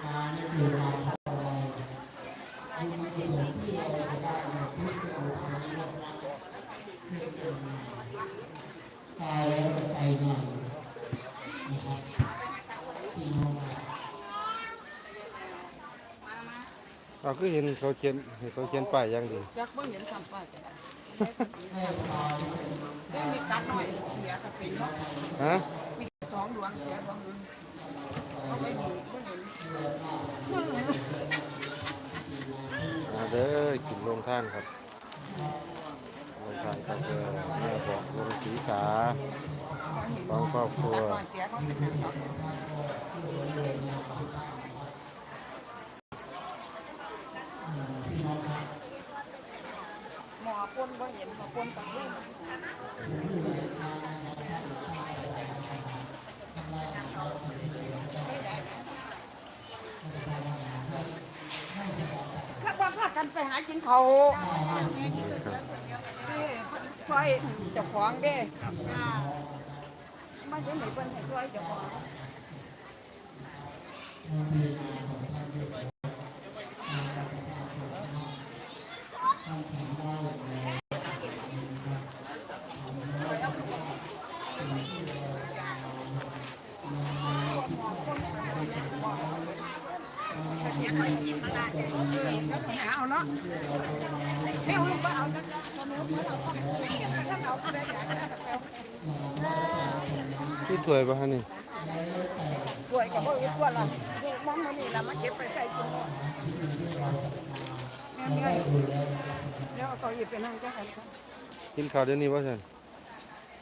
เอายังอีกฮะเอายังอีกเอายังอีกวะตายแล้วก็ไปหน่อยนะครับพี่น้องเราเราก็เห็นเขาเขียนเห็นเขาเขียนป้ายอยังดีจักเบิ่งเห็นคำป้ายจะได้ให้ตายได้มีตัดหน่อยเสียสติเนาะฮะ มีสองดวงเสียดวงหนึงเขาไม่มีไม่เห็น มาเด้อกิน ลงท่านครับลงท่านก็คือแม่บอกลงศีรษะของครอบครัว ตัดหน่อยเสียเขาเป็นอย่างนั้นหมอปนบ่เห็นหมอปนกับลูกถ้า ว่าพากันไปหากินเขาวเอ้ยช่วยเจ้าของเด้มาเห็นไหนเพิ่นให้ช่วยเจ้าของ เอาเนาะเร็วลูกก็เอาพี่ถวยป่ะฮะนี่ป่วยกับพวกนี้ตัวละมองมานี่ละมาเก็บไปใส่ถุงแม่ๆแล้วเอาเขาหยิบไปนั่งก็ได้กินข้าวเดี๋ยวนี้ป่ะฉัน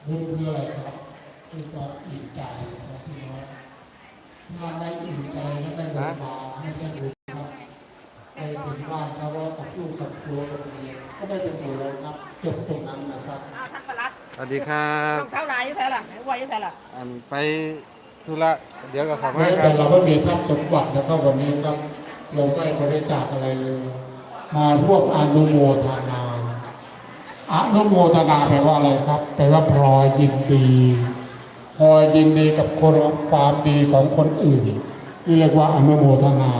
รู้คืออะไรครับคือความอิ่มใจของพี่น้องถ้าไม่อิ่มใจก็ไม่ลงมา สวัสดีครับรองเท้าลายอยู่แท้ล่ะไหวอยู่แท้ล่ะอันไปธุระเดี๋ยวก็เข้ามาแม้ครัแต่บเราไม่มีทรัพย์สมบัตินะครับวันนี้ครับ เราไม่บริจาคอะไรเลย มาร่วมอนุโมทนาอนุโมทนาแปลว่าอะไรครับ แปลว่าพลอยยินดีพลอยยินดีกับคนความดีของคนอื่นนี่เรียกว่าอนุโมทนา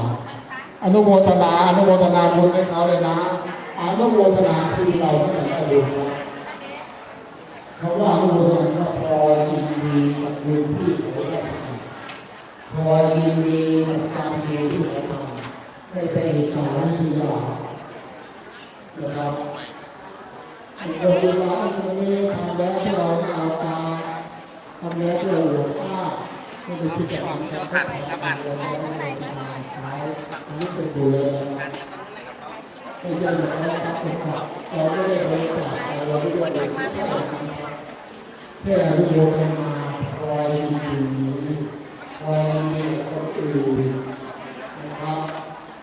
อนุโมทนาอนุโมทนาบุญให้เขาเลยนะอนุโมทนาคือเราไม่ได้บุญนะ เราะว่าอนุโมทนาก็พอยยินดีกับบุญที่เขาได้ทำพอยินดีกับความดีที่เขาทำไม่ไปอิจฉาริษยานะครับอันนี้เราดูว่าไอ้คนนี้ทำแล้วที่เราไม่เอาตาทำแล้วที่เราหลงอ้าไม่ไปคิดจะทำกันก็ไปกับบ้านอันนี้เป็นดูเลยไม่ใช่แบบนั้นครับเป็นครับเราไม่ได้บริจาคอะไรเราไม่ได้บริจาค เพื่อนุโมทนาคอยยินดีคอยมีคนอื่นนะครับ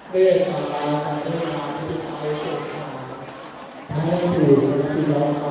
เมตตาการุณาที่เอาตัวมาให้อยู่ในพี่น้องครับ